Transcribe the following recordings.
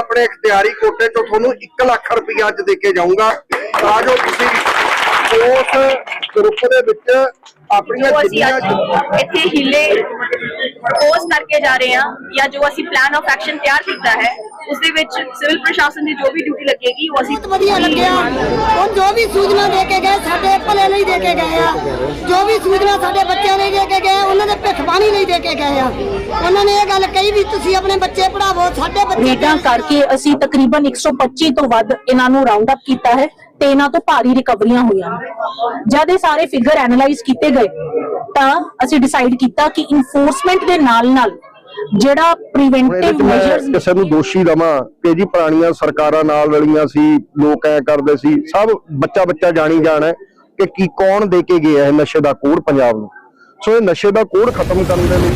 ਆਪਣੇ ਇਖਤਿਆਰੀ ਕੋਟੇ ਤੋਂ ਤੁਹਾਨੂੰ 1 ਲੱਖ ਰੁਪਇਆ ਅੱਜ ਦੇ ਕੇ ਜਾਊਂਗਾ। ਤਾਂ ਜੋ ਤੁਸੀਂ ਉਸ ਗਰੁੱਪ ਦੇ ਵਿੱਚ ਆਪਣੀਆਂ ਜੋ ਅਸੀਂ ਜਿੰਨੀਆਂ ਅੱਜ ਇੱਥੇ ਹਿੱਲੇ ਪ੍ਰਪੋਜ਼ ਕਰਕੇ ਜਾ ਰਹੇ ਹਾਂ ਜਾਂ ਜੋ ਅਸੀਂ ਪਲਾਨ ਆਫ ਐਕਸ਼ਨ ਤਿਆਰ ਕੀਤਾ ਹੈ ਉਸ ਦੇ ਵਿੱਚ ਸਿਵਲ ਪ੍ਰਸ਼ਾਸਨ ਦੀ ਜੋ ਵੀ ਡਿਊਟੀ ਲੱਗੇਗੀ ਉਹ ਅਸੀਂ ਬਹੁਤ ਵਧੀਆ ਲੱਗਿਆ। ਉਹ ਜੋ ਵੀ ਸੂਚਨਾ ਦੇ ਕੇ ਗਏ ਸਾਡੇ ਭਲੇ ਲਈ ਦੇ ਕੇ ਗਏ ਆ। ਜੋ ਵੀ ਸੂਚਨਾ ਸਾਡੇ ਬੱਚਿਆਂ ਲਈ ਦੇ ਕੇ ਗਏ ਉਹਨਾਂ ਦੇ ਭਿੱਖਬਾਣੀ ਲਈ ਦੇ ਕੇ ਗਏ ਆ। ਉਹਨਾਂ ਨੇ ਇਹ ਗੱਲ ਕਹੀ ਵੀ ਤੁਸੀਂ ਆਪਣੇ ਬੱਚੇ ਪੜਾਵੋ ਸਾਡੇ ਬੱਚੇ ਰੇਡਾਂ ਕਰਕੇ ਅਸੀਂ ਤਕਰੀਬਨ 125 ਤੋਂ ਵੱਧ ਇਹਨਾਂ ਨੂੰ ਰਾਉਂਡ ਅਪ ਕੀਤਾ ਹੈ ਤੇ ਇਹਨਾਂ ਤੋਂ ਭਾਰੀ ਰਿਕਵਰੀਆਂ ਹੋਈਆਂ ਨੇ। ਜਦ ਇਹ ਸਾਰੇ ਫਿਗਰ ਐਨਾਲਾਈਜ਼ ਕੀਤੇ ਗਏ ਤਾਂ ਅਸੀਂ ਡਿਸਾਈਡ ਕੀਤਾ ਕਿ ਇਨਫੋਰਸਮੈਂਟ ਦੇ ਨਾਲ ਨਾਲ ਜਿਹੜਾ ਪ੍ਰੀਵੈਂਟਿਵ ਮੈਜਰਸ ਕਿਸੇ ਨੂੰ ਦੋਸ਼ੀ ਦਵਾਂ ਕਿ ਜੀ ਪੁਰਾਣੀਆਂ ਸਰਕਾਰਾਂ ਨਾਲ ਰਲੀਆਂ ਸੀ ਲੋਕ ਐ ਕਰਦੇ ਸੀ ਸਭ ਬੱਚਾ ਬੱਚਾ ਜਾਣੀ ਜਾਣਾ ਹੈ ਕਿ ਕੀ ਕੌਣ ਦੇ ਕੇ ਗਿਆ ਹੈ ਨਸ਼ੇ ਦਾ ਕੋੜ ਪੰਜਾਬ ਨੂੰ। ਸੋ ਇਹ ਨਸ਼ੇ ਦਾ ਕੋੜ ਖਤਮ ਕਰਨ ਦੇ ਲਈ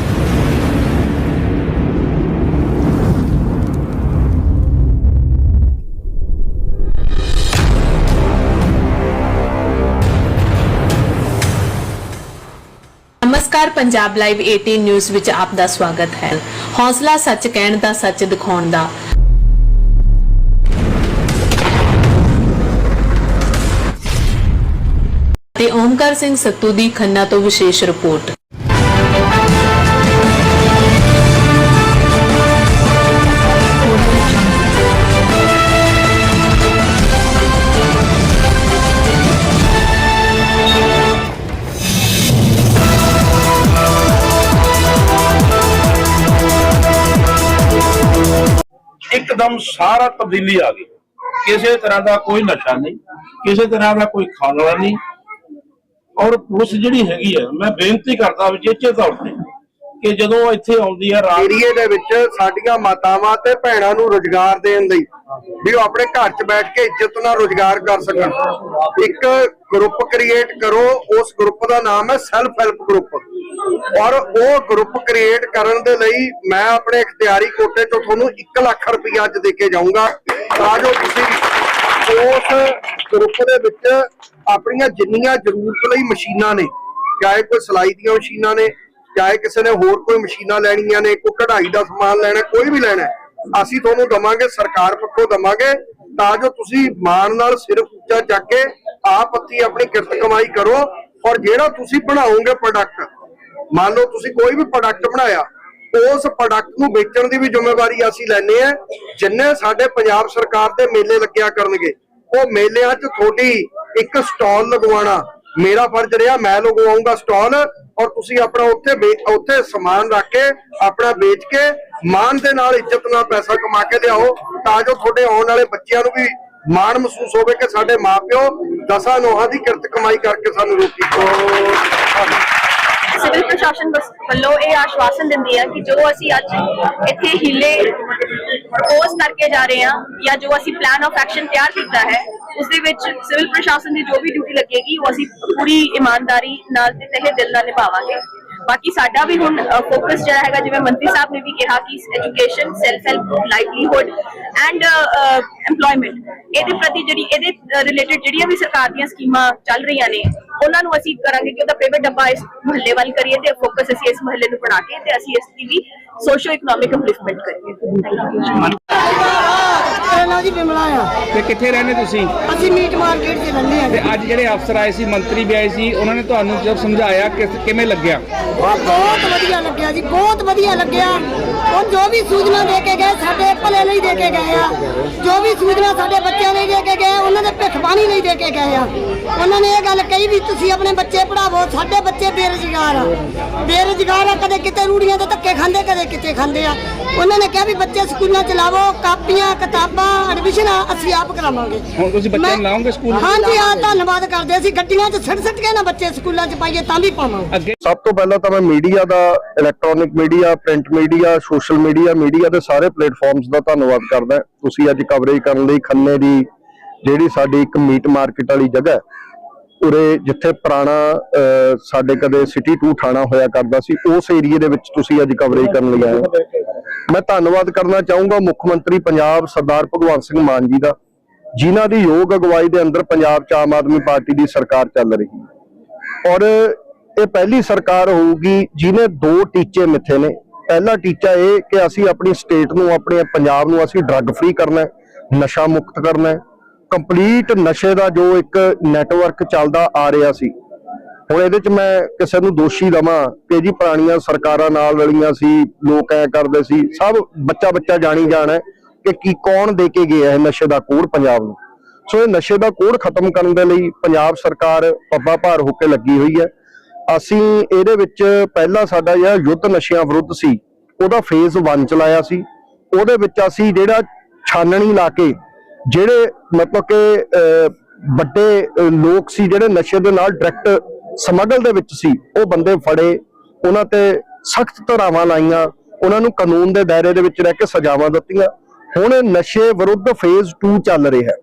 ਪੰਜਾਬ ਲਾਈਵ 18 ਨਿਊਜ਼ ਵਿੱਚ ਆਪ ਦਾ ਸਵਾਗਤ ਹੈ। ਹੌਸਲਾ ਸੱਚ ਕਹਿਣ ਦਾ, ਸੱਚ ਦਿਖਾਉਣ ਦਾ। ਤੇ ਓਮਕਾਰ ਸਿੰਘ ਸੱਤੂ ਦੀ ਖੰਨਾ ਤੋਂ ਵਿਸ਼ੇਸ਼ ਰਿਪੋਰਟ। ਇੱਕਦਮ ਸਾਰਾ ਤਬਦੀਲੀ ਆ ਗਈ। ਕਿਸੇ ਤਰ੍ਹਾਂ ਦਾ ਕੋਈ ਨਸ਼ਾ ਨਹੀਂ, ਕਿਸੇ ਤਰ੍ਹਾਂ ਦਾ ਕੋਈ ਖਾਣਾ ਨਹੀਂ। ਔਰ ਪੁਲਿਸ ਜਿਹੜੀ ਹੈਗੀ ਹੈ ਮੈਂ ਬੇਨਤੀ ਕਰਦਾ ਵੀ ਜੇਚੇ ਤੌਰ ਤੇ ਕਿ ਜਦੋਂ ਇੱਥੇ ਆਉਂਦੀ ਹੈ ਰਾਤ ਏਰੀਏ ਦੇ ਵਿੱਚ ਸਾਡੀਆਂ ਮਾਤਾਵਾਂ ਤੇ ਭੈਣਾਂ ਨੂੰ ਰੋਜ਼ਗਾਰ ਦੇਣ ਲਈ ਵੀ ਉਹ ਆਪਣੇ ਘਰ 'ਚ ਬੈਠ ਕੇ ਇੱਜ਼ਤ ਨਾਲ ਰੋਜ਼ਗਾਰ ਕਰ ਸਕਣ। ਇੱਕ ਗਰੁੱਪ ਕ੍ਰੀਏਟ ਕਰੋ, ਉਸ ਗਰੁੱਪ ਦਾ ਨਾਮ ਹੈ ਸੈਲਫ ਹੈਲਪ ਗਰੁੱਪ ਔਰ ਉਹ ਗਰੁੱਪ ਕ੍ਰੀਏਟ ਕਰਨ ਦੇ ਲਈ ਮੈਂ ਆਪਣੇ ਇਖਤਿਆਰੀ ਕੋਟੇ ਤੋਂ ਤੁਹਾਨੂੰ 1 ਲੱਖ ਰੁਪਇਆ ਅੱਜ ਦੇ ਕੇ ਜਾਊਂਗਾ। ਤਾਂ ਜੋ ਤੁਸੀਂ ਉਸ ਗਰੁੱਪ ਦੇ ਵਿੱਚ ਆਪਣੀਆਂ ਜਿੰਨੀਆਂ ਜ਼ਰੂਰਤ ਲਈ ਮਸ਼ੀਨਾਂ ਨੇ, ਚਾਹੇ ਕੋਈ ਸਲਾਈ ਦੀਆਂ ਮਸ਼ੀਨਾਂ ਨੇ ਚਾਹੇ ਕਿਸੇ ਨੇ ਹੋਰ ਕੋਈ ਮਸ਼ੀਨਾਂ ਲੈਣੀਆਂ ਨੇ, ਕੋਈ ਕਢਾਈ ਦਾ ਸਮਾਨ ਲੈਣਾ, ਕੋਈ ਵੀ ਲੈਣਾ ਅਸੀਂ ਤੁਹਾਨੂੰ ਦਵਾਂਗੇ, ਸਰਕਾਰ ਪੱਖੋਂ ਦਵਾਂਗੇ, ਤਾਂ ਜੋ ਤੁਸੀਂ ਮਾਣ ਨਾਲ ਸਿਰ ਉੱਚਾ ਚੱਕ ਕੇ ਆਪ ਅੱਤੀ ਆਪਣੀ ਕਿਰਤ ਕਮਾਈ ਕਰੋ ਔਰ ਜਿਹੜਾ ਤੁਸੀਂ ਬਣਾਓਗੇ ਪ੍ਰੋਡਕਟ ਮੰਨ ਲਓ ਤੁਸੀਂ ਕੋਈ ਵੀ ਪ੍ਰੋਡਕਟ ਬਣਾਇਆ, ਉਸ ਪ੍ਰੋਡਕਟ ਨੂੰ ਵੇਚਣ ਦੀ ਵੀ ਜ਼ਿੰਮੇਵਾਰੀ ਅਸੀਂ ਲੈਨੇ ਆ ਜਿੰਨੇ ਸਾਡੇ ਪੰਜਾਬ ਸਰਕਾਰ ਦੇ ਮੇਲੇ ਲੱਗਿਆ ਕਰਨਗੇ, ਉਹ ਮੇਲਿਆਂ 'ਚ ਤੁਹਾਡੀ ਇੱਕ ਸਟਾਲ ਲਗਵਾਉਣਾ, ਮੇਰਾ ਫਰਜ਼ ਰਿਹਾ ਮੈਂ ਲਗਵਾਉਂਗਾ ਸਟਾਲ ਔਰ ਤੁਸੀਂ ਆਪਣਾ ਉੱਥੇ ਉੱਥੇ ਸਮਾਨ ਰੱਖ ਕੇ, ਆਪਣਾ ਵੇਚ ਕੇ ਮਾਣ ਦੇ ਨਾਲ ਇੱਜ਼ਤ ਨਾਲ ਪੈਸਾ ਕਮਾ ਕੇ ਲਿਆਓ, ਤਾਂ ਜੋ ਤੁਹਾਡੇ ਆਉਣ ਵਾਲੇ ਬੱਚਿਆਂ ਨੂੰ ਵੀ ਮਾਣ ਮਹਿਸੂਸ ਹੋਵੇ ਕਿ ਸਾਡੇ ਮਾਪਿਓ ਦਸਾਂ ਨੋਹਾਂ ਦੀ ਕਿਰਤ ਕਮਾਈ ਕਰਕੇ ਸਾਨੂੰ ਰੋਟੀ ਖਵਾਉਂਦੇ ਸਿਵਲ ਪ੍ਰਸ਼ਾਸਨ ਵੱਲੋਂ ਇਹ ਆਸ਼ਵਾਸਨ ਦਿੰਦੀ ਹੈ ਕਿ ਜੋ ਅਸੀਂ ਅੱਜ ਇੱਥੇ ਹੀਲੇ ਪ੍ਰਪੋਜ਼ ਕਰਕੇ ਜਾ ਰਹੇ ਹਾਂ ਜਾਂ ਜੋ ਅਸੀਂ ਪਲਾਨ ਆਫ ਐਕਸ਼ਨ ਤਿਆਰ ਕੀਤਾ ਹੈ ਉਸ ਦੇ ਵਿੱਚ ਸਿਵਲ ਪ੍ਰਸ਼ਾਸਨ ਦੀ ਜੋ ਵੀ ਡਿਊਟੀ ਲੱਗੇਗੀ, ਉਹ ਅਸੀਂ ਪੂਰੀ ਇਮਾਨਦਾਰੀ ਨਾਲ ਤੇ ਤਹਿ ਦਿਲ ਨਾਲ ਨਿਭਾਵਾਂਗੇ। ਬਾਕੀ ਸਾਡਾ ਵੀ ਹੁਣ ਫੋਕਸ ਜਿਹੜਾ ਹੈਗਾ, ਜਿਵੇਂ ਮੰਤਰੀ ਸਾਹਿਬ ਨੇ ਵੀ ਕਿਹਾ ਕਿ education self help livelihood and EMPLOYMENT, ਇਹਦੇ ਪ੍ਰਤੀ ਜਿਹੜੀ, ਇਹਦੇ ਰਿਲੇਟਡ ਜਿਹੜੀਆਂ ਵੀ ਸਰਕਾਰ ਦੀਆਂ ਸਕੀਮਾਂ ਚੱਲ ਰਹੀਆਂ ਨੇ ਉਹਨਾਂ ਨੂੰ ਅਸੀਂ ਕਰਾਂਗੇ ਕਿ ਉਹਦਾ ਪ੍ਰਾਈਵੇਟ ਡੱਬਾ ਇਸ ਮਹੱਲੇ ਵੱਲ ਕਰੀਏ ਤੇ ਫੋਕਸ ਅਸੀਂ ਇਸ ਮਹੱਲੇ ਨੂੰ ਬਣਾ ਕੇ ਤੇ ਅਸੀਂ ਇਸ ਦੀ ਵੀ ਸੋਸ਼ੋ ਇਕਨੋਮਿਕ ਇੰਪਲੀਮੈਂਟ ਕਰੀਏ ਮੇਰਾ ਨਾਮ ਜੀ ਬਿਮਲਾ ਆ ਤੇ ਕਿੱਥੇ ਰਹਿੰਦੇ ਤੁਸੀਂ? ਅਸੀਂ ਮੀਟ ਮਾਰਕੀਟ 'ਚ ਰਹਿੰਦੇ ਆ ਤੇ ਅੱਜ ਜਿਹੜੇ ਅਫਸਰ ਆਏ ਸੀ ਮੰਤਰੀ ਵੀ ਆਏ ਸੀ ਉਹਨਾਂ ਨੇ ਤੁਹਾਨੂੰ ਜਦ ਸਮਝਾਇਆ ਕਿ ਕਿਵੇਂ ਲੱਗਿਆ? ਉਹ ਬਹੁਤ ਵਧੀਆ ਲੱਗਿਆ ਜੀ ਬਹੁਤ ਵਧੀਆ ਲੱਗਿਆ। ਉਹ ਜੋ ਵੀ ਸੂਚਨਾ ਦੇ ਕੇ ਗਏ ਸਾਡੇ ਭਲੇ ਲਈ ਦੇ ਕੇ ਗਏ ਆ। ਜੋ ਵੀ ਸੂਚਨਾ ਸਾਡੇ ਬੱਚਿਆਂ ਲਈ ਦੇ ਕੇ ਗਏ ਉਹਨਾਂ ਦੇ ਭਿੱਖਬਾਣੀ ਲਈ ਦੇ ਕੇ ਗਏ ਆ। ਉਹਨਾਂ ਨੇ ਇਹ ਗੱਲ ਕਹੀ ਵੀ ਤੁਸੀਂ ਆਪਣੇ ਬੱਚੇ ਪੜਾਵੋ ਸਾਡੇ ਬੱਚੇ ਬੇਰੁਜ਼ਗਾਰ ਆ। ਬੇਰੁਜ਼ਗਾਰ ਆ ਕਦੇ ਕਿਤੇ ਰੂੜੀਆਂ ਤੇ ਧੱਕੇ ਖਾਂਦੇ ਕਦੇ ਕਿਤੇ ਖਾਂਦੇ ਆ। ਉਹਨਾਂ ਨੇ ਕਿਹਾ ਵੀ ਬੱਚੇ ਸਕੂਲਾਂ ਚ ਲਾਵੋ ਕਾਪੀਆਂ ਕਿਤਾਬਾਂ ਐਡਮਿਸ਼ਨ ਅਸੀਂ ਆਪ ਕਰਾਵਾਂਗੇ। ਹੁਣ ਤੁਸੀਂ ਬੱਚਿਆਂ ਨੂੰ ਲਾਓਗੇ ਸਕੂਲ? ਹਾਂਜੀ ਆ ਧੰਨਵਾਦ ਕਰਦੇ ਅਸੀਂ ਗੱਡੀਆਂ 'ਚ ਸਿੱਟ ਸਿੱਟ ਕੇ ਨਾ ਬੱਚੇ ਸਕੂਲਾਂ 'ਚ ਪਾਈਏ ਤਾਂ ਵੀ ਪਾਵਾਂਗੇ। ਅੱਗੇ ਸਭ ਤੋਂ ਪਹਿਲਾਂ ਤਾਂ ਮੈਂ ਮੀਡੀਆ ਦਾ electronic media print media social media media ਦੇ ਸਾਰੇ ਪਲੇਟਫਾਰਮਸ ਦਾ ਧੰਨਵਾਦ ਕਰਦਾ ਤੁਸੀਂ ਅੱਜ ਕਵਰੇਜ ਕਰਨ ਲਈ ਖੰਨੇ ਦੀ ਜਿਹੜੀ ਸਾਡੀ ਇੱਕ ਮੀਟ ਮਾਰਕੀਟ ਵਾਲੀ ਜਗ੍ਹਾ ਉਰੇ ਜਿੱਥੇ ਪੁਰਾਣਾ ਸਾਡੇ ਕਦੇ ਸਿਟੀ 2 ਥਾਣਾ ਹੋਇਆ ਕਰਦਾ ਸੀ ਉਸ ਏਰੀਏ ਦੇ ਵਿੱਚ ਤੁਸੀਂ ਅੱਜ ਕਵਰੇਜ ਕਰਨ ਲਈ ਆਏ ਹੋ। ਮੈਂ ਧੰਨਵਾਦ ਕਰਨਾ ਚਾਹੂੰਗਾ ਮੁੱਖ ਮੰਤਰੀ ਪੰਜਾਬ ਸਰਦਾਰ ਭਗਵੰਤ ਸਿੰਘ ਮਾਨ ਜੀ ਦਾ, ਜਿਨ੍ਹਾਂ ਦੀ ਯੋਗ ਅਗਵਾਈ ਦੇ ਅੰਦਰ ਪੰਜਾਬ 'ਚ ਆਮ ਆਦਮੀ ਪਾਰਟੀ ਦੀ ਸਰਕਾਰ ਚੱਲ ਰਹੀ ਹੈ। ਔਰ ਇਹ ਪਹਿਲੀ ਸਰਕਾਰ ਹੋਊਗੀ ਜਿਹਨੇ ਦੋ ਟੀਚੇ ਮਿੱਥੇ ਨੇ। ਪਹਿਲਾ ਟੀਚਾ ਇਹ ਕਿ ਅਸੀਂ ਆਪਣੀ ਸਟੇਟ ਨੂੰ, ਆਪਣੇ ਪੰਜਾਬ ਨੂੰ ਅਸੀਂ ਡਰੱਗ ਫ੍ਰੀ ਕਰਨਾ ਹੈ, ਨਸ਼ਾ ਮੁਕਤ ਕਰਨਾ ਹੈ। ਕੰਪਲੀਟ ਨਸ਼ੇ ਦਾ ਜੋ ਇੱਕ ਨੈਟਵਰਕ ਚੱਲਦਾ ਆ ਰਿਹਾ ਸੀ ਹੁਣ ਇਹਦੇ ਚ ਮੈਂ ਕਿਸੇ ਨੂੰ ਦੋਸ਼ੀ ਦਵਾਂ ਕਿ ਜੀ ਪੁਰਾਣੀਆਂ ਸਰਕਾਰਾਂ ਨਾਲ ਰਲੀਆਂ ਸੀ ਲੋਕ ਐ ਕਰਦੇ ਸੀ ਸਭ ਬੱਚਾ ਬੱਚਾ ਜਾਣੀ ਜਾਣਾ ਕਿ ਕੀ ਕੌਣ ਦੇ ਕੇ ਗਿਆ ਹੈ ਨਸ਼ੇ ਦਾ ਕੋੜ ਪੰਜਾਬ ਨੂੰ। ਸੋ ਇਹ ਨਸ਼ੇ ਦਾ ਕੋੜ ਖਤਮ ਕਰਨ ਦੇ ਲਈ ਪੰਜਾਬ ਸਰਕਾਰ ਪੱਬਾ ਭਾਰ ਹੋ ਕੇ ਲੱਗੀ ਹੋਈ ਹੈ। ਅਸੀਂ ਇਹਦੇ ਵਿੱਚ ਪਹਿਲਾ ਸਾਡਾ ਜਿਹੜਾ ਯੁੱਧ ਨਸ਼ਿਆਂ ਵਿਰੁੱਧ ਸੀ ਉਹਦਾ ਫੇਜ਼ 1 ਚਲਾਇਆ ਸੀ। ਉਹਦੇ ਵਿੱਚ ਅਸੀਂ ਜਿਹੜਾ ਛਾਨਣੀ ਲਾ ਕੇ ਜਿਹੜੇ ਮਤਲਬ ਕਿ ਅਹ, ਵੱਡੇ ਲੋਕ ਸੀ ਜਿਹੜੇ ਨਸ਼ੇ ਦੇ ਨਾਲ ਡਾਇਰੈਕਟ ਸਮਗਲ ਦੇ ਵਿੱਚ ਸੀ ਉਹ ਬੰਦੇ ਫੜੇ ਉਹਨਾਂ ਤੇ ਸਖਤ ਧਾਰਾਵਾਂ ਲਾਈਆਂ ਉਹਨਾਂ ਨੂੰ ਕਾਨੂੰਨ ਦੇ ਦਾਇਰੇ ਦੇ ਵਿੱਚ ਰਹਿ ਕੇ ਸਜ਼ਾਵਾਂ ਦਿੱਤੀਆਂ। ਹੁਣ ਨਸ਼ੇ ਵਿਰੁੱਧ ਫੇਜ਼ 2 ਚੱਲ ਰਿਹਾ ਹੈ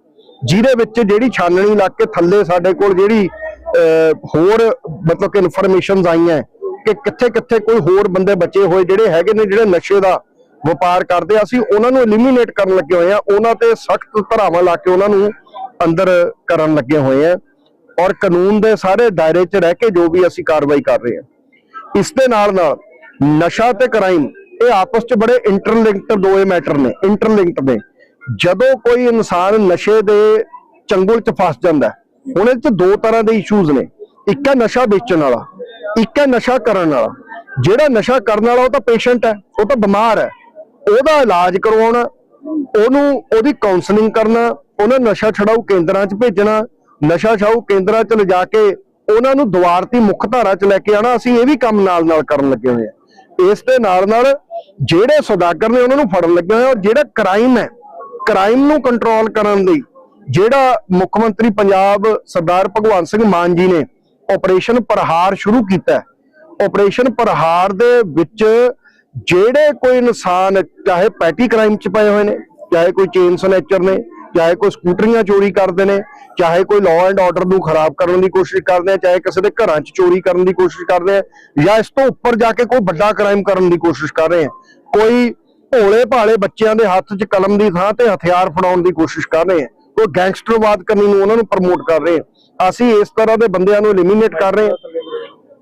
ਜਿਹਦੇ ਵਿੱਚ ਜਿਹੜੀ ਛਾਨਣੀ ਲੱਗ ਕੇ ਥੱਲੇ ਸਾਡੇ ਕੋਲ ਜਿਹੜੀ ਅਹ, ਹੋਰ ਮਤਲਬ ਕਿ ਇਨਫੋਰਮੇਸ਼ਨਸ ਆਈਆਂ ਕਿ ਕਿੱਥੇ ਕਿੱਥੇ ਕੋਈ ਹੋਰ ਬੰਦੇ ਬਚੇ ਹੋਏ ਜਿਹੜੇ ਹੈਗੇ ਨੇ ਜਿਹੜੇ ਨਸ਼ੇ ਦਾ ਵਪਾਰ ਕਰਦੇ ਆ ਅਸੀਂ ਉਹਨਾਂ ਨੂੰ ਐਲੀਮੀਨੇਟ ਕਰਨ ਲੱਗੇ ਹੋਏ ਆ ਉਹਨਾਂ ਤੇ ਸਖਤ ਧਾਰਾਵਾਂ ਲਾ ਕੇ ਉਹਨਾਂ ਨੂੰ ਅੰਦਰ ਕਰਨ ਲੱਗੇ ਹੋਏ ਆ। ਔਰ ਕਾਨੂੰਨ ਦੇ ਸਾਰੇ ਦਾਇਰੇ 'ਚ ਰਹਿ ਕੇ ਜੋ ਵੀ ਅਸੀਂ ਕਾਰਵਾਈ ਕਰ ਰਹੇ ਹਾਂ। ਇਸ ਦੇ ਨਾਲ ਨਾਲ ਨਸ਼ਾ ਤੇ ਕ੍ਰਾਈਮ, ਇਹ ਆਪਸ 'ਚ ਬੜੇ ਇੰਟਰਲਿੰਕਡ ਦੋਏ ਮੈਟਰ ਨੇ ਇੰਟਰਲਿੰਕਡ ਨੇ। ਜਦੋਂ ਕੋਈ ਇਨਸਾਨ ਨਸ਼ੇ ਦੇ ਚੰਗੁਲ 'ਚ ਫਸ ਜਾਂਦਾ ਹੁਣ ਇਹ 'ਚ ਦੋ ਤਰ੍ਹਾਂ ਦੇ ਇਸ਼ੂਜ਼ ਨੇ। ਇੱਕ ਹੈ ਨਸ਼ਾ ਵੇਚਣ ਵਾਲਾ, ਇੱਕ ਹੈ ਨਸ਼ਾ ਕਰਨ ਵਾਲਾ। ਜਿਹੜਾ ਨਸ਼ਾ ਕਰਨ ਵਾਲਾ ਉਹ ਤਾਂ ਪੇਸ਼ੈਂਟ ਹੈ, ਉਹ ਤਾਂ ਬਿਮਾਰ ਹੈ। ਉਹਦਾ ਇਲਾਜ ਕਰਵਾਉਣਾ, ਉਹਨੂੰ ਉਹਦੀ ਕਾਉਂਸਲਿੰਗ ਕਰਨਾ, ਉਹਨਾਂ ਨਸ਼ਾ ਛਡਾਊ ਕੇਂਦਰਾਂ 'ਚ ਭੇਜਣਾ ਨਸ਼ਾ ਛਾਊ ਕੇਂਦਰਾਂ 'ਚ ਲਿਜਾ ਕੇ ਉਹਨਾਂ ਨੂੰ ਦੁਆਰਤੀ ਮੁੱਖ ਧਾਰਾ 'ਚ ਲੈ ਕੇ ਆਣਾ ਅਸੀਂ ਇਹ ਵੀ ਕੰਮ ਨਾਲ ਨਾਲ ਕਰਨ ਲੱਗੇ ਹੋਏ ਆ ਇਸ ਦੇ ਨਾਲ ਨਾਲ ਜਿਹੜੇ ਸੌਦਾਗਰ ਨੇ ਉਹਨਾਂ ਨੂੰ ਫੜਨ ਲੱਗੇ ਹੋਏ ਔਰ ਜਿਹੜਾ ਕ੍ਰਾਈਮ ਹੈ, ਕ੍ਰਾਈਮ ਨੂੰ ਕੰਟਰੋਲ ਕਰਨ ਲਈ ਜਿਹੜਾ ਮੁੱਖ ਮੰਤਰੀ ਪੰਜਾਬ ਸਰਦਾਰ ਭਗਵੰਤ ਸਿੰਘ ਮਾਨ ਜੀ ਨੇ ਆਪਰੇਸ਼ਨ ਪ੍ਰਹਾਰ ਸ਼ੁਰੂ ਕੀਤਾ ਹੈ ਆਪਰੇਸ਼ਨ ਪ੍ਰਹਾਰ ਦੇ ਵਿੱਚ ਜਿਹੜੇ ਕੋਈ ਇਨਸਾਨ, ਚਾਹੇ ਪੈਟੀ ਕ੍ਰਾਈਮ ਚ ਪਏ ਹੋਏ ਨੇ, ਚਾਹੇ ਕੋਈ ਚੇਨ ਸਨੈਚਰ ਨੇ ਚਾਹੇ ਕੋਈ ਸਕੂਟਰੀਆਂ ਚੋਰੀ ਕਰਦੇ ਨੇ, ਚਾਹੇ ਕੋਈ ਲਾਅ ਐਂਡ ਆਰਡਰ ਨੂੰ ਖਰਾਬ ਕਰਨ ਦੀ ਕੋਸ਼ਿਸ਼ ਕਰਦੇ ਆ, ਚਾਹੇ ਕਿਸੇ ਦੇ ਘਰਾਂ 'ਚ ਚੋਰੀ ਕਰਨ ਦੀ ਕੋਸ਼ਿਸ਼ ਕਰਦੇ ਆ, ਜਾਂ ਇਸ ਤੋਂ ਉੱਪਰ ਜਾ ਕੇ ਕੋਈ ਵੱਡਾ ਕ੍ਰਾਈਮ ਕਰਨ ਦੀ ਕੋਸ਼ਿਸ਼ ਕਰ ਰਹੇ ਆ, ਕੋਈ ਭੋਲੇ ਭਾਲੇ ਬੱਚਿਆਂ ਦੇ ਹੱਥ 'ਚ ਕਲਮ ਦੀ ਥਾਂ ਤੇ ਹਥਿਆਰ ਫੜਾਉਣ ਦੀ ਕੋਸ਼ਿਸ਼ ਕਰ ਰਹੇ ਆ, ਕੋਈ ਗੈਂਗਸਟਰਵਾਦ ਕਰਨੀ ਨੂੰ ਉਹਨਾਂ ਨੂੰ ਪ੍ਰਮੋਟ ਕਰ ਰਹੇ ਆ, ਅਸੀਂ ਇਸ ਤਰ੍ਹਾਂ ਦੇ ਬੰਦਿਆਂ ਨੂੰ ਐਲੀਮੀਨੇਟ ਕਰ ਰਹੇ ਆ,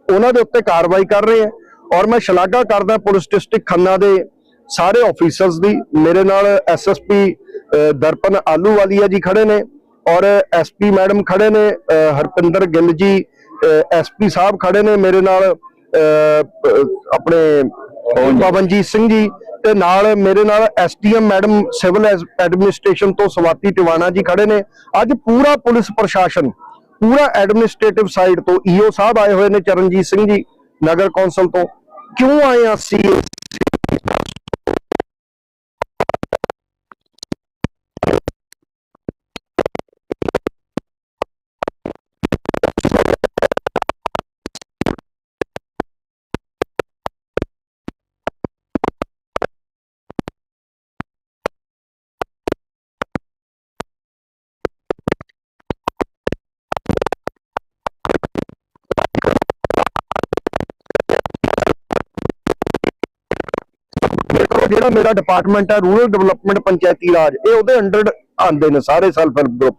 ਉਹਨਾਂ ਦੇ ਉੱਤੇ ਕਾਰਵਾਈ ਕਰ ਰਹੇ ਆ, ਔਰ ਮੈਂ ਸ਼ਲਾਘਾ ਕਰਦਾ ਪੁਲਿਸ ਡਿਸਟ੍ਰਿਕਟ ਖੰਨਾ ਦੇ ਸਾਰੇ ਆਫੀਸਰਸ ਦੀ, ਮੇਰੇ ਨਾਲ ਐਸਐਸਪੀ ਦਰਪਨ ਆਲੂਵਾਲੀਆ ਜੀ ਖੜੇ ਨੇ ਔਰ ਐਸਪੀ ਮੈਡਮ ਖੜੇ ਨੇ ਹਰਪਿੰਦਰ ਗਿੱਲ ਜੀ ਐਸਪੀ ਸਾਹਿਬ ਖੜੇ ਨੇ ਮੇਰੇ ਨਾਲ ਆਪਣੇ ਪਵਨਜੀਤ ਸਿੰਘ ਜੀ ਤੇ ਨਾਲ ਮੇਰੇ ਨਾਲ ਐਸਡੀਐਮ ਮੈਡਮ ਸਿਵਲ ਐਡਮਿਨਿਸਟ੍ਰੇਸ਼ਨ ਤੋਂ ਸਵਾਤੀ ਟਿਵਾਣਾ ਜੀ ਖੜੇ ਨੇ। ਅੱਜ ਪੂਰਾ ਪੁਲਿਸ ਪ੍ਰਸ਼ਾਸਨ ਪੂਰਾ ਐਡਮਿਨਿਸਟ੍ਰੇਟਿਵ ਸਾਈਡ ਤੋਂ ਈਓ ਸਾਹਿਬ ਆਏ ਹੋਏ ਨੇ ਚਰਨਜੀਤ ਸਿੰਘ ਜੀ ਨਗਰ ਕੌਂਸਲ ਤੋਂ। ਕਿਉਂ ਆਏ ਆ ਅਸੀਂ ਜਿਹੜਾ ਮੇਰਾ ਡਿਪਾਰਟਮੈਂਟ ਹੈ ਰੂਰਲ ਡਿਵੈਲਪਮੈਂਟ ਪੰਚਾਇਤੀ ਰਾਜ, ਇਹ ਉਹਦੇ ਅੰਡਰ ਆਉਂਦੇ ਨੇ ਸਾਰੇ ਸੈਲਫ ਹੈਲਪ ਗਰੁੱਪ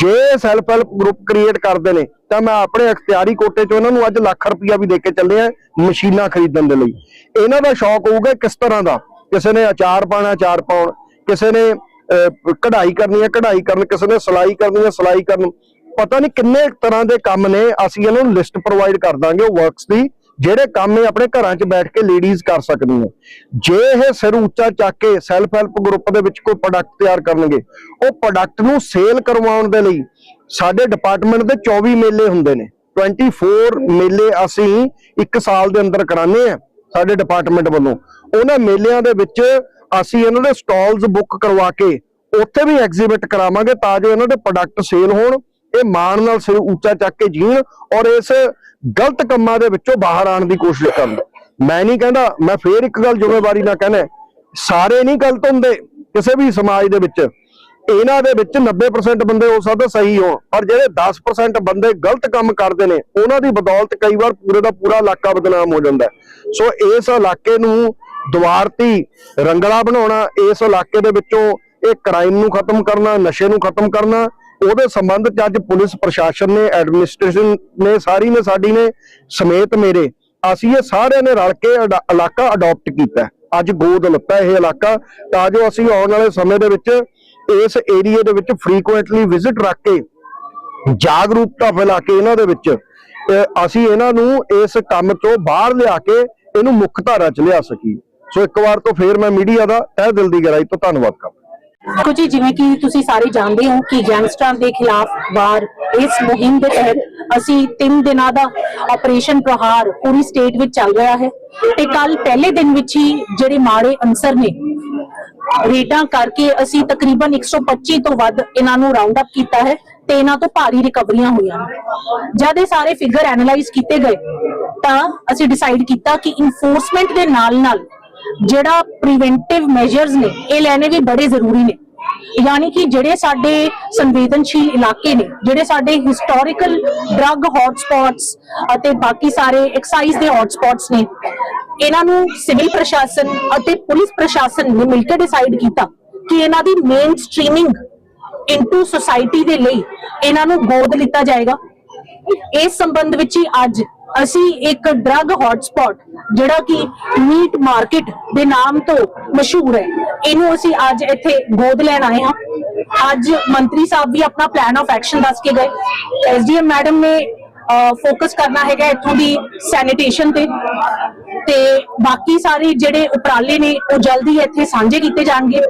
ਜੇ ਸੈਲਫ ਹੈਲਪ ਗਰੁੱਪ ਕ੍ਰੀਏਟ ਕਰਦੇ ਨੇ, ਤਾਂ ਮੈਂ ਆਪਣੇ ਅਖਤਿਆਰੀ ਕੋਟੇ 'ਚ ਉਹਨਾਂ ਨੂੰ ਅੱਜ ਲੱਖ ਰੁਪਇਆ ਵੀ ਦੇ ਕੇ ਚੱਲੇ ਆ ਮਸ਼ੀਨਾਂ ਖਰੀਦਣ ਦੇ ਲਈ। ਇਹਨਾਂ ਦਾ ਸ਼ੌਕ ਹੋਊਗਾ ਕਿਸ ਤਰ੍ਹਾਂ ਦਾ? ਕਿਸੇ ਨੇ ਅਚਾਰ ਪਾਣਾ ਅਚਾਰ ਪਾਉਣ। ਕਿਸੇ ਨੇ ਕਢਾਈ ਕਰਨੀ ਹੈ ਕਢਾਈ ਕਰਨ। ਕਿਸੇ ਨੇ ਸਿਲਾਈ ਕਰਨੀ ਹੈ ਸਿਲਾਈ ਕਰਨ। ਪਤਾ ਨਹੀਂ ਕਿੰਨੇ ਤਰ੍ਹਾਂ ਦੇ ਕੰਮ ਨੇ, ਅਸੀਂ ਇਹਨਾਂ ਨੂੰ ਲਿਸਟ ਪ੍ਰੋਵਾਈਡ ਕਰ ਦਾਂਗੇ ਉਹ ਵਰਕਸ ਦੀ। ਜਿਹੜੇ ਕੰਮ ਇਹ ਆਪਣੇ ਘਰਾਂ 'ਚ ਬੈਠ ਕੇ ਲੇਡੀਜ਼ ਕਰ ਸਕਦੀਆਂ ਜੇ ਇਹ ਸਿਰ ਉੱਚਾ ਚੱਕ ਕੇ ਸੈਲਫ ਹੈਲਪ ਗਰੁੱਪ ਦੇ ਵਿੱਚ ਕੋਈ ਪ੍ਰੋਡਕਟ ਤਿਆਰ ਕਰਨਗੇ, ਉਹ ਪ੍ਰੋਡਕਟ ਨੂੰ ਸੇਲ ਕਰਵਾਉਣ ਦੇ ਲਈ ਸਾਡੇ ਡਿਪਾਰਟਮੈਂਟ ਦੇ 24 ਮੇਲੇ ਹੁੰਦੇ ਨੇ। 24 ਮੇਲੇ ਅਸੀਂ ਇੱਕ ਸਾਲ ਦੇ ਅੰਦਰ ਕਰਾਉਂਦੇ ਆ ਸਾਡੇ ਡਿਪਾਰਟਮੈਂਟ ਵੱਲੋਂ। ਉਹਨਾਂ ਮੇਲਿਆਂ ਦੇ ਵਿੱਚ ਅਸੀਂ ਇਹਨਾਂ ਦੇ ਸਟਾਲਸ ਬੁੱਕ ਕਰਵਾ ਕੇ ਉੱਥੇ ਵੀ ਐਗਜ਼ੀਬਿਟ ਕਰਾਵਾਂਗੇ ਤਾਂ ਜੋ ਇਹਨਾਂ ਦੇ ਪ੍ਰੋਡਕਟ ਸੇਲ ਹੋਣ, ਇਹ ਮਾਣ ਨਾਲ ਸਿਰ ਉੱਚਾ ਚੱਕ ਕੇ ਜੀਣ ਔਰ ਇਸ ਗਲਤ ਕੰਮਾਂ ਦੇ ਵਿੱਚੋਂ ਬਾਹਰ ਆਉਣ ਦੀ ਕੋਸ਼ਿਸ਼ ਕਰਨ। ਮੈਂ ਨਹੀਂ ਕਹਿੰਦਾ, ਮੈਂ ਫੇਰ ਇੱਕ ਗੱਲ ਜ਼ਿੰਮੇਵਾਰੀ ਨਾਲ ਕਹਿੰਦਾ ਸਾਰੇ ਨਹੀਂ ਗਲਤ ਹੁੰਦੇ ਕਿਸੇ ਵੀ ਸਮਾਜ ਦੇ ਵਿੱਚ। ਇਹਨਾਂ ਦੇ ਵਿੱਚ 90% ਬੰਦੇ ਹੋ ਸਕਦੇ ਸਹੀ ਹੋਣ, ਪਰ ਜਿਹੜੇ 10% ਬੰਦੇ ਗਲਤ ਕੰਮ ਕਰਦੇ ਨੇ, ਉਹਨਾਂ ਦੀ ਬਦੌਲਤ ਕਈ ਵਾਰ ਪੂਰੇ ਦਾ ਪੂਰਾ ਇਲਾਕਾ ਬਦਨਾਮ ਹੋ ਜਾਂਦਾ ਸੋ ਇਸ ਇਲਾਕੇ ਨੂੰ ਦੁਆਰਤੀ ਰੰਗਲਾ ਬਣਾਉਣਾ, ਇਸ ਇਲਾਕੇ ਦੇ ਵਿੱਚੋਂ ਇਹ ਕ੍ਰਾਈਮ ਨੂੰ ਖਤਮ ਕਰਨਾ, ਨਸ਼ੇ ਨੂੰ ਖਤਮ ਕਰਨਾ ਉਹਦੇ ਸੰਬੰਧ ਚ ਅੱਜ ਪੁਲਿਸ ਪ੍ਰਸ਼ਾਸਨ ਨੇ ਐਡਮਿਨਿਸਟ੍ਰੇਸ਼ਨ ਨੇ, ਸਾਰੀ ਨੇ, ਸਾਡੀ ਨੇ ਸਮੇਤ ਮੇਰੇ, ਅਸੀਂ ਇਹ ਸਾਰਿਆਂ ਨੇ ਰਲ ਕੇ ਇਲਾਕਾ ਅਡਾਪਟ ਕੀਤਾ। ਅੱਜ ਗੋਦ ਲੱਤਾ ਇਹ ਇਲਾਕਾ, ਤਾਂ ਜੋ ਅਸੀਂ ਆਉਣ ਵਾਲੇ ਸਮੇਂ ਦੇ ਵਿੱਚ ਇਸ ਏਰੀਆ ਦੇ ਵਿੱਚ ਫ੍ਰੀਕੁਐਂਟਲੀ ਵਿਜ਼ਿਟ ਰੱਖ ਕੇ ਜਾਗਰੂਕਤਾ ਫੈਲਾ ਕੇ ਇਹਨਾਂ ਦੇ ਵਿੱਚ ਅਸੀਂ ਇਹਨਾਂ ਨੂੰ ਇਸ ਕੰਮ ਤੋਂ ਬਾਹਰ ਲਿਆ ਕੇ ਇਹਨੂੰ ਮੁੱਖ ਧਾਰਾ 'ਚ ਲਿਆ ਸਕੀਏ। ਸੋ ਇੱਕ ਵਾਰ ਤੋਂ ਫੇਰ ਮੈਂ ਮੀਡੀਆ ਦਾ ਤਹਿ ਦਿਲ ਦੀ ਗਹਿਰਾਈ ਤੋਂ ਧੰਨਵਾਦ ਕਰਦਾ। ਦੇਖੋ ਜੀ, ਜਿਵੇਂ ਕਿ ਤੁਸੀਂ ਸਾਰੇ ਜਾਣਦੇ ਹੋ ਕਿ ਗੈਂਗਸਟਰਾਂ ਦੇ ਖਿਲਾਫ ਵਾਰ ਇਸ ਮੁਹਿੰਮ ਦੇ ਤਹਿਤ ਅਸੀਂ 3 ਦਿਨਾਂ ਦਾ ਆਪਰੇਸ਼ਨ ਪ੍ਰਹਾਰ ਪੂਰੀ ਸਟੇਟ ਵਿੱਚ ਚੱਲ ਰਿਹਾ ਹੈ ਤੇ ਕੱਲ ਪਹਿਲੇ ਦਿਨ ਵਿੱਚ ਹੀ ਜਿਹੜੇ ਮਾੜੇ ਅਨਸਰ ਨੇ, ਰੇਡਾਂ ਕਰਕੇ ਅਸੀਂ ਤਕਰੀਬਨ 125 ਤੋਂ ਵੱਧ ਇਹਨਾਂ ਨੂੰ ਰਾਉਂਡ ਅਪ ਕੀਤਾ ਹੈ ਤੇ ਇਹਨਾਂ ਤੋਂ ਭਾਰੀ ਰਿਕਵਰੀਆਂ ਹੋਈਆਂ ਜਦ ਇਹ ਸਾਰੇ ਫਿਗਰ ਐਨਾਲਾਈਜ਼ ਕੀਤੇ ਗਏ ਤਾਂ ਅਸੀਂ ਡਿਸਾਈਡ ਕੀਤਾ ਕਿ ਇਨਫੋਰਸਮੈਂਟ ਦੇ ਨਾਲ ਨਾਲ ਜਿਹੜਾ ਪ੍ਰੀਵੈਂਟਿਵ ਮੈਜਰਸ ਨੇ, ਇਹ ਲੈਣੇ ਵੀ ਬੜੇ ਜ਼ਰੂਰੀ ਨੇ। ਯਾਨੀ ਕਿ ਜਿਹੜੇ ਸਾਡੇ ਸੰਵੇਦਨਸ਼ੀਲ ਇਲਾਕੇ ਨੇ, ਜਿਹੜੇ ਸਾਡੇ ਹਿਸਟੋਰੀਕਲ ਡਰੱਗ ਹੌਟਸਪੌਟਸ ਅਤੇ ਬਾਕੀ ਸਾਰੇ ਐਕਸਾਈਜ਼ ਦੇ ਹੌਟਸਪੌਟਸ ਨੇ, ਇਹਨਾਂ ਨੂੰ ਸਿਵਲ ਪ੍ਰਸ਼ਾਸਨ ਅਤੇ ਪੁਲਿਸ ਪ੍ਰਸ਼ਾਸਨ ਨੇ ਮਿਲ ਕੇ ਡਿਸਾਈਡ ਕੀਤਾ ਕਿ ਇਹਨਾਂ ਦੀ ਮੇਨ ਸਟ੍ਰੀਮਿੰਗ ਇਨਟੂ ਸੋਸਾਇਟੀ ਦੇ ਲਈ ਇਹਨਾਂ ਨੂੰ ਗੋਦ ਲਿੱਤਾ ਜਾਏਗਾ। ਇਸ ਸੰਬੰਧ ਵਿੱਚ ਹੀ ਅੱਜ ਅਸੀਂ ਇੱਕ ਡਰੱਗ ਹੌਟਸਪੌਟ ਜਿਹੜਾ ਕਿ ਮੀਟ ਮਾਰਕੀਟ ਦੇ ਨਾਮ ਤੋਂ ਮਸ਼ਹੂਰ ਹੈ। ਇਹਨੂੰ ਅਸੀਂ ਅੱਜ ਇੱਥੇ ਗੋਦ ਲੈਣ ਆਏ ਹਾਂ। ਅੱਜ ਮੰਤਰੀ ਸਾਹਿਬ ਵੀ ਆਪਣਾ ਪਲਾਨ ਆਫ ਐਕਸ਼ਨ ਦੱਸ ਕੇ ਗਏ। ਐਸਡੀਐਮ ਮੈਡਮ ਨੇ ਫੋਕਸ ਕਰਨਾ ਹੈਗਾ ਇੱਥੋਂ ਦੀ ਸੈਨੀਟੇਸ਼ਨ ਤੇ। ਤੇ ਬਾਕੀ ਸਾਰੇ ਜਿਹੜੇ ਉਪਰਾਲੇ ਨੇ, ਉਹ ਜਲਦੀ ਇੱਥੇ ਸਾਂਝੇ ਕੀਤੇ ਜਾਣਗੇ।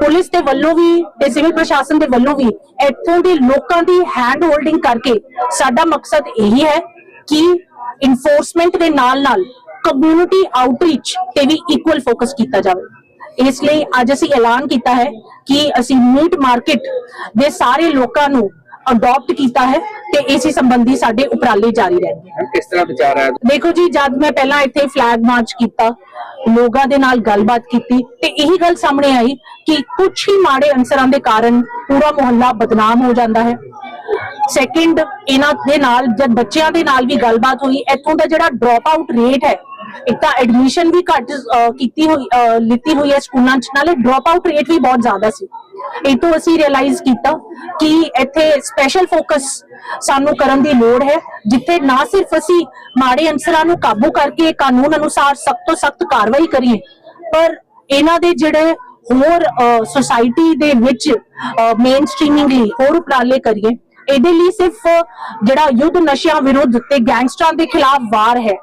ਪੁਲਿਸ ਦੇ ਵੱਲੋਂ ਵੀ ਤੇ ਸਿਵਲ ਪ੍ਰਸ਼ਾਸਨ ਦੇ ਵੱਲੋਂ ਵੀ ਇੱਥੋਂ ਦੇ ਲੋਕਾਂ ਦੀ ਹੈਂਡ ਹੋਲਡਿੰਗ ਕਰਕੇ ਸਾਡਾ ਮਕਸਦ ਇਹੀ ਹੈ ਕਿ ਇਨਫੋਰਸਮੈਂਟ ਦੇ ਨਾਲ ਨਾਲ ਕਮਿਊਨਿਟੀ ਆਊਟਰੀਚ ਤੇ ਵੀ ਇਕੁਅਲ ਫੋਕਸ ਕੀਤਾ ਜਾਵੇ। ਇਸ ਲਈ ਅੱਜ ਅਸੀਂ ਐਲਾਨ ਕੀਤਾ ਹੈ ਕਿ ਅਸੀਂ ਮੀਟ ਮਾਰਕੀਟ ਦੇ ਸਾਰੇ ਲੋਕਾਂ ਨੂੰ ਅਡਾਪਟ ਕੀਤਾ ਹੈ ਤੇ ਇਸੇ ਸੰਬੰਧੀ ਸਾਡੇ ਉਪਰਾਲੇ ਜਾਰੀ ਰਹਿਣਗੇ। ਕਿਸ ਤਰ੍ਹਾਂ ਵਿਚਾਰ ਹੈ ਦੇਖੋ ਜੀ ਜਦ ਮੈਂ ਪਹਿਲਾਂ ਇੱਥੇ ਫਲੈਗ ਮਾਰਚ ਕੀਤਾ ਲੋਕਾਂ ਦੇ ਨਾਲ ਗੱਲਬਾਤ ਕੀਤੀ ਤੇ ਇਹੀ ਗੱਲ ਸਾਹਮਣੇ ਆਈ ਕਿ ਕੁਝ ਹੀ ਮਾੜੇ ਅਨਸਰਾਂ ਦੇ ਕਾਰਨ ਪੂਰਾ ਮੁਹੱਲਾ ਬਦਨਾਮ ਹੋ ਜਾਂਦਾ ਹੈ। ਸੈਕਿੰਡ ਇਹਨਾਂ ਦੇ ਨਾਲ ਜਦ ਬੱਚਿਆਂ ਦੇ ਨਾਲ ਵੀ ਗੱਲਬਾਤ ਹੋਈ ਇੱਥੋਂ ਦਾ ਜਿਹੜਾ ਡ੍ਰੌਪ ਆਊਟ ਰੇਟ ਹੈ ਇੱਕ ਤਾਂ ਐਡਮਿਸ਼ਨ ਵੀ ਘੱਟ ਅਹ, ਕੀਤੀ ਹੋਈ ਅਹ, ਲਿੱਤੀ ਹੋਈ ਹੈ ਸਕੂਲਾਂ 'ਚ ਨਾਲੇ ਡ੍ਰੌਪ ਆਊਟ ਰੇਟ ਵੀ ਬਹੁਤ ਜ਼ਿਆਦਾ ਸੀ। ਇਹ ਤੋਂ ਅਸੀਂ ਰਿਅਲਾਈਜ਼ ਕੀਤਾ ਕਿ ਇੱਥੇ ਸਪੈਸ਼ਲ ਫੋਕਸ ਸਾਨੂੰ ਕਰਨ ਦੀ ਲੋੜ ਹੈ, ਜਿੱਥੇ ਨਾ ਸਿਰਫ ਅਸੀਂ ਮਾੜੇ ਅਨਸਰਾਂ ਨੂੰ ਕਾਬੂ ਕਰਕੇ ਕਾਨੂੰਨ ਅਨੁਸਾਰ ਸਖਤ ਤੋਂ ਸਖਤ ਕਾਰਵਾਈ ਕਰੀਏ, ਪਰ ਇਹਨਾਂ ਦੇ ਜਿਹੜੇ ਹੋਰ ਸੋਸਾਇਟੀ ਦੇ ਵਿੱਚ ਮੇਨ ਸਟ੍ਰੀਮਿੰਗ ਲਈ ਹੋਰ ਉਪਰਾਲੇ ਕਰੀਏ, ਇਹਦੇ ਲਈ ਸਿਰਫ ਜਿਹੜਾ ਯੁੱਧ ਨਸ਼ਿਆਂ ਵਿਰੁੱਧ ਤੇ ਗੈਂਗਸਟਰਾਂ ਦੇ ਖਿਲਾਫ ਵਾਰ ਹੈ,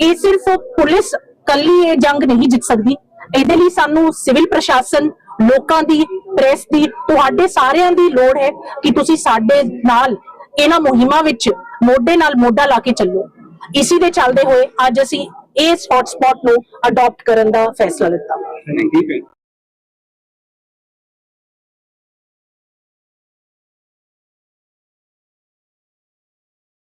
ਇਹ ਸਿਰਫ ਪੁਲਿਸ ਕੱਲੀ ਇਹ ਜੰਗ ਨਹੀਂ ਜਿੱਤ ਸਕਦੀ, ਇਹਦੇ ਲਈ ਸਾਨੂੰ ਸਿਵਲ ਪ੍ਰਸ਼ਾਸਨ ਲੋਕਾਂ ਦੀ ਪ੍ਰੈਸ ਦੀ ਤੁਹਾਡੇ ਸਾਰਿਆਂ ਦੀ ਲੋੜ ਹੈ ਕਿ ਤੁਸੀਂ ਸਾਡੇ ਨਾਲ ਇਹਨਾਂ ਮੁਹਿੰਮਾਂ ਵਿੱਚ ਮੋਢੇ ਨਾਲ ਮੋਢਾ ਲਾ ਕੇ ਚੱਲੋ। ਇਸੇ ਦੇ ਚੱਲਦੇ ਹੋਏ ਅੱਜ ਅਸੀਂ ਇਸ ਹੌਟਸਪੌਟ ਨੂੰ ਅਡਾਪਟ ਕਰਨ ਦਾ ਫੈਸਲਾ ਲਿੱਤਾ। ਠੀਕ ਹੈ।